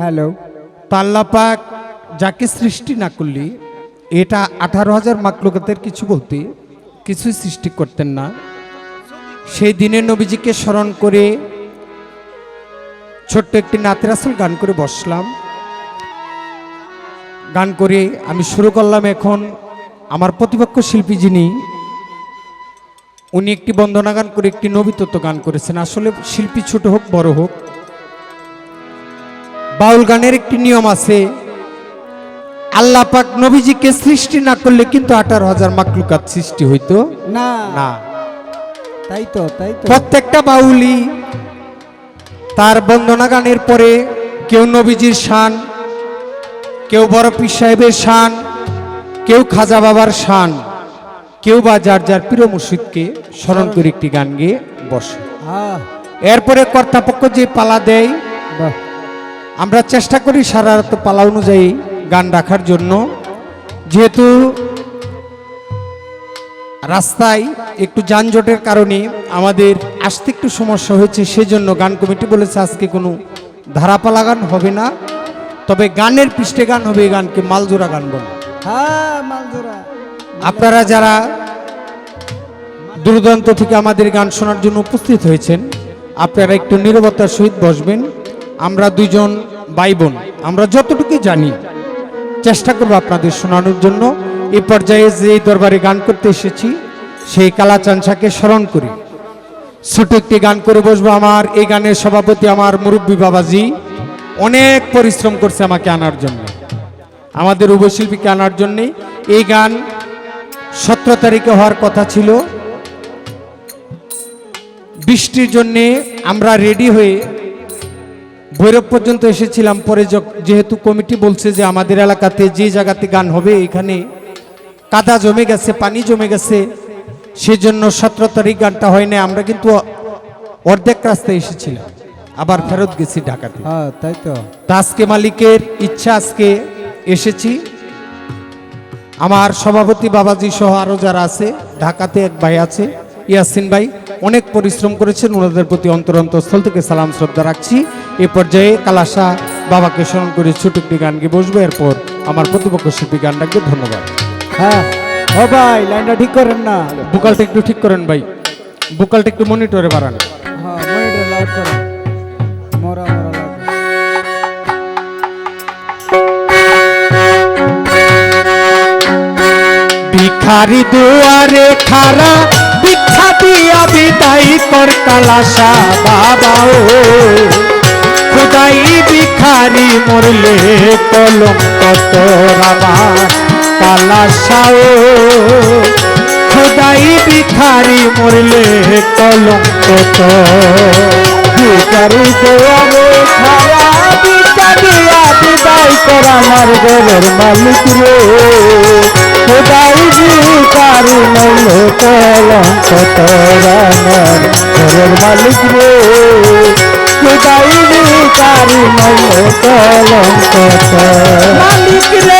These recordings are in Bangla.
হ্যালো। তাল্লাপাক যাকে সৃষ্টি না করলি, এটা আঠারো হাজার মাকলুকাতের কিছু বলতে কিছুই সৃষ্টি করতেন না। সেই দিনে নবীজিকে স্মরণ করে ছোট্ট একটি নাতেরাসুল গান করে বসলাম। গান করে আমি শুরু করলাম এখন আমার প্রতিপক্ষ শিল্পী যিনি, উনি একটি বন্দনা গান করে একটি নবীতত্ত্ব গান করেছেন। আসলে শিল্পী ছোট হোক, বড় হোক বাউল গানের একটি নিয়ম আছে আল্লাহ পাক নবীজিকে সৃষ্টি না করলে কিন্তু আঠারো হাজার মাকলুকাত সৃষ্টি হইতো? না। না। তাই তো তাই তো। প্রত্যেকটা বাউলি তার বন্দনা গানের পরে কেউ নবীজির শান কেউ বড় পীর সাহেবের শান কেউ খাজা বাবার শান কেউ বা যার যার প্রিয় মুর্শিদকে স্মরণ করে একটি গান গেয়ে বসে। এরপরে কর্তাপক্ষ যে পালা দেয় বাহ। আমরা চেষ্টা করি সারা রাত পালা অনুযায়ী গান রাখার জন্য। যেহেতু রাস্তায় একটু যানজটের কারণে আমাদের আসতে একটু সমস্যা হয়েছে সেজন্য গান কমিটি বলেছে আজকে কোনো ধারাপালা গান হবে না। তবে গানের পৃষ্ঠে গান হবে এই গানকে মালজোড়া গান বলে। হ্যাঁ আপনারা যারা দূরদূরান্ত থেকে আমাদের গান শোনার জন্য উপস্থিত হয়েছেন আপনারা একটু নিরবতার সহিত বসবেন। আমরা দুইজন ভাই বোন আমরা যতটুকু জানি, চেষ্টা করব আপনাদের শোনানোর জন্য। এ পর্যায়ে যে দরবারে গান করতে এসেছি, সেই কালাচানসাকে স্মরণ করি। ছোট একটি গান করে বসবো আমার, এই গানের সভাপতি আমার মুরব্বী বাবাজি। অনেক পরিশ্রম করছে আমাকে আনার জন্য। আমাদের উপশিল্পীকে আনার জন্যে। এই গান সতেরো তারিখে হওয়ার কথা ছিল। বৃষ্টির জন্যে আমরা রেডি হয়ে ভৈরব পর্যন্ত এসেছিলাম পরে যেহেতু কমিটি বলছে যে আমাদের এলাকাতে যে জায়গাতে গান হবে এখানে কাদা জমে গেছে পানি জমে গেছে সেজন্য সতেরো তারিখ গানটা হয় না আমরা কিন্তু অর্ধেক রাস্তায় এসেছিলাম। আবার ফেরত গেছি ঢাকাতে। হ্যাঁ তাই তো। তা আজকে মালিকের ইচ্ছা আজকে এসেছি। আমার সভাপতি বাবাজি সহ আরও যারা আছে ঢাকাতে এক ভাই আছে ইয়াসিন ভাই অনেক পরিশ্রম করেছেন ওনাদের প্রতি অন্তর অন্তঃস্থল থেকে সালাম শ্রদ্ধা রাখছি। এ পর্যায়ে কালাসা বাবাকে স্মরণ করে ছোট একটি গান গিয়ে বসবো। এরপর আমার প্রতিপক্ষ শিল্পী গান রাখবে ধন্যবাদ। হ্যাঁ ও ভাই লাইনটা ঠিক করেন না। বুকালটা একটু ঠিক করেন ভাই। বুকালটা একটু মনিটরে বাড়ান। হ্যাঁ মনিটর লাউড করেন। মরা মরা ভিখারি দুয়ারে খারা দিয়া বিদায় কর কালাসা বাবা ও। খুদাই ভিখারি মরলে কলঙ্ক তোর আমার কালাসা ও। খুদাই ভিখারি মরলে কলঙ্ক তোর ভিখারি দুয়ারে খারা ভিক্ষা দিয়া বিদায় কর আমার ঘরের মালিক রে। খোদাই ভিকারি নইল কলঙ্ক তোরানার ঘরের মালিক রে খোদাই ভিকারি নইল কলঙ্ক মালিক রে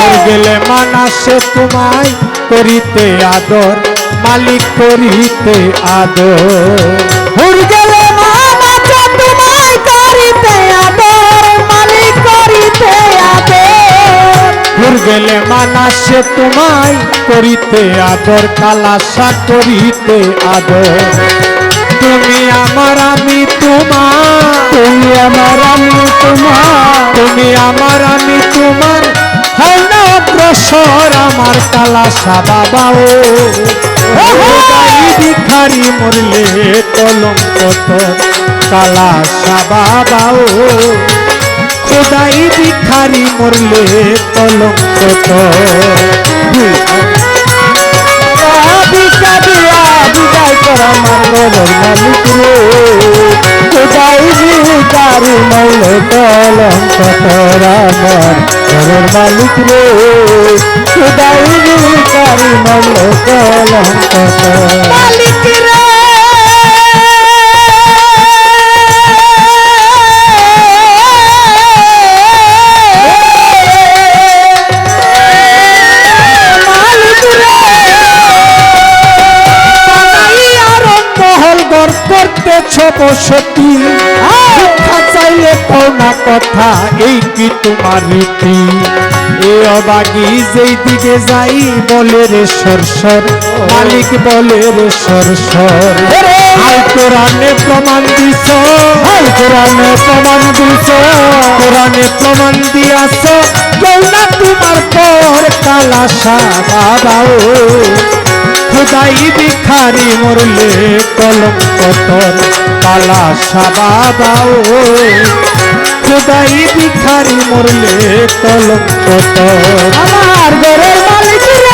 গেলে মানাসে তোমায় করিতে আদর মালিক করিতে আদর। হুর গেলে মানাসে তোমায় করিতে আদর মালিক করিতে আদর। হুর গেলে মানাসে তোমায় করিতে আদর কালাসা করিতে আদর। তুমি আমার আমি তোমার। তুমি আমার আমি তোমার। তুমি আমার আমি তোমার। হও না অগ্রসর আমার কালাসা বাবা ও। ও ভিখারি মরলে কলঙ্ক তোর কালা সাবাবাও খোদাই ভিখারি মরলে ভিক্ষা দিয়া বিদায় করা আমার ঘরের মালিক ঘরের মালিক রে কোথায় ভিকারি মৌল কলঙ্ক মালিক রে। মালিক রে বানাই কও না কথা এই কি তোমার রীতি? এ অবাগি যেই দিকে যাই বলে রে সরসর মালিক বলে রে সরসর। আল কোরআনে প্রমাণ দিছ হাই কোরআনে প্রমাণ দিছ কোরআনে প্রমাণ দিয়াছ কেউ না তোমার পর কালাসা বাবাও। খুদাই ভিখারি মরলে কলম কতর তোর সাবা দাও খুদাই ভিখারি মরলে কলম কতর আমার ঘরের মালিক রে।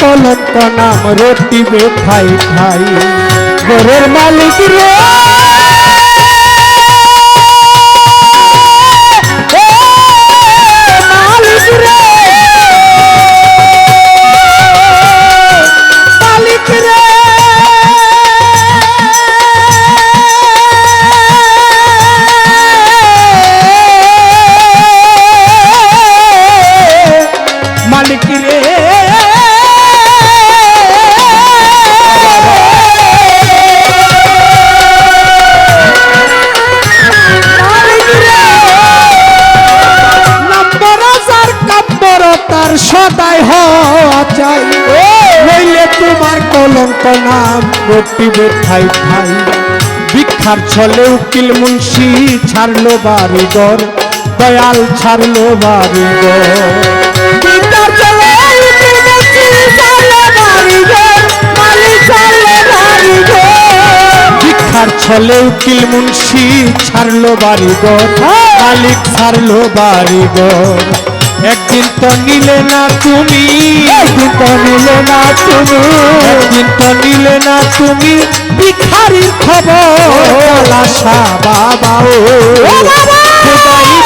কলঙ্ক নাম রটিবে খাই খাই ঘরের মালিক রে। নাম রটিবে খাই খাই ভিক্ষার ছলে উকিল মুন্সি ছাড়লো বাড়িঘর দয়াল ছাড়লো বাড়িঘর। ছলে উকিল মুন্সি ছাড়লো বাড়িঘর মালিক ছাড়লো বাড়িঘর। একদিন তো নিলে না তুমি, একদিন তো নিলে না তুমি, একদিন তো নিলে না তুমি, ভিখারির খবর বাবা ও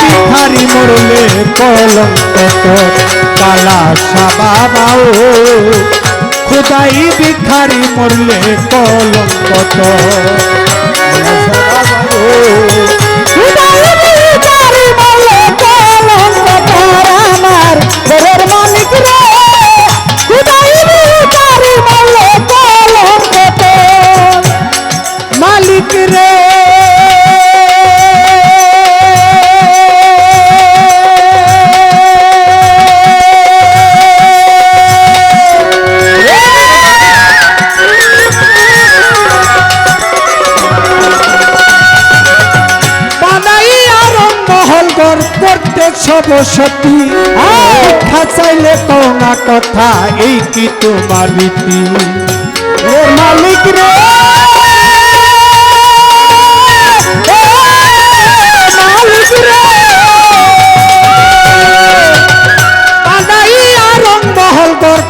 ভিখারি মরলে কলঙ্ক কালাশা বাবা ও খোদাই ভিখারি মরলে কলঙ্ক ঘরের মালিক রে মালিক রে বানাই শিক্ষা চাইলে কৌনা কথা এই কি তোমার রীতি? মালিক রে!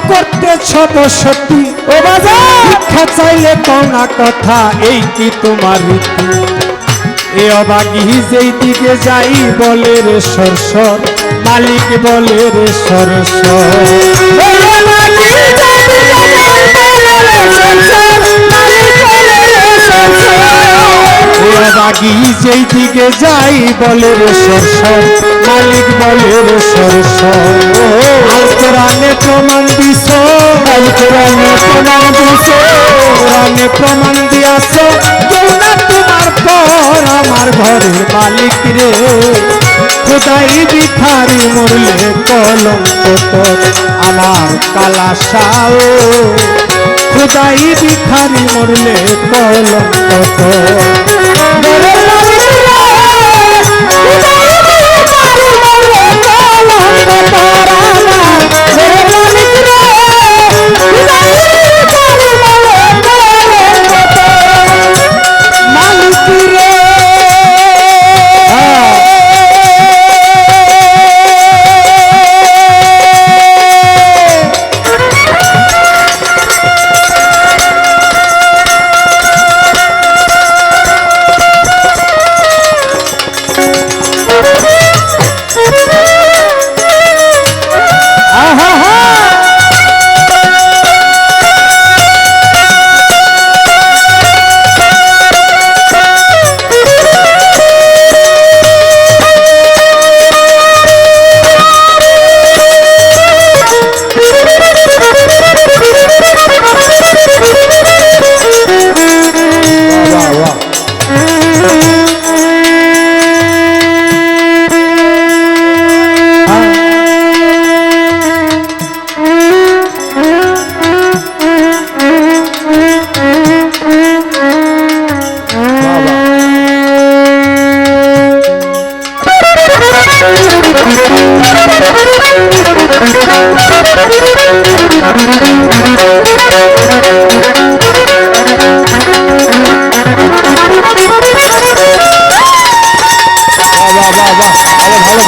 মালিক সবসতী ও বাজার! চাইলে কৌনা কথা এই কি তোমার রীতি? এ অবাগি যেই দিকে যাই বলে রে সরসর মালিক বলে রে সরসর যেই দিকে যাই বলে রে সরসর মালিক বলে রে সরসর কোরআনে প্রমাণ আল কোরআনে প্রমাণ কোরআনে প্রমাণ দিয়াছ ঘরের মালিক রে। খোদাই ভিখারি মরলে কলঙ্ক তোর, আমার কালা সাও খোদাই ভিখারি মরলে কলঙ্ক তোর।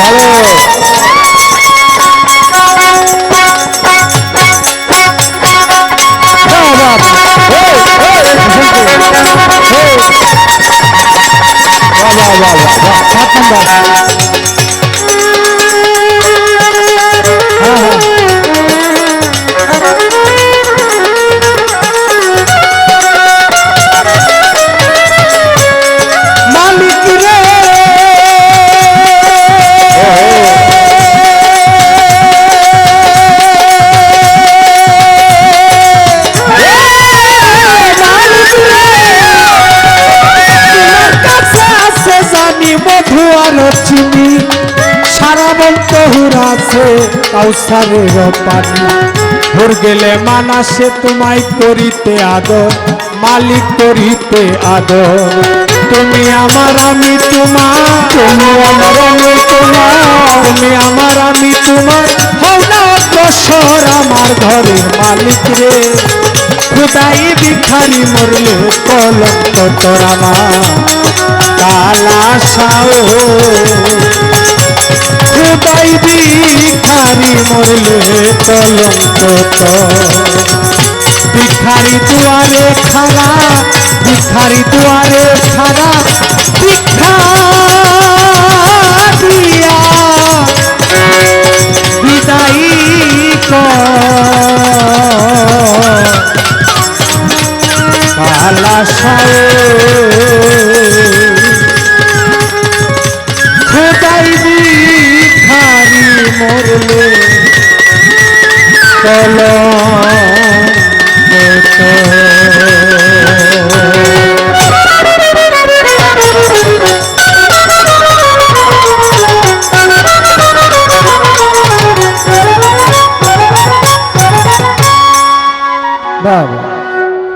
ভালো বাহ, বাহ, বাহ, বাহ। সাত নম্বর। কাউসারের পানি হুর গেলে মানাসে তোমায় করিতে আদর মালিক করিতে আদর। তুমি আমার আমি তোমার তুমি আমার আমি তোমার তুমি আমার আমি তোমার হও না অগ্রসর আমার ঘরের মালিক রে। খুদাই ভিখারি মরলে কলঙ্ক তোর আমার। কালা সাও মরলে কলঙ্ক ভিখারি দুয়ারে খারা ভিখারি দুয়ারে খারা ভিক্ষা দিয়া বিদায়ী কালা সায়ে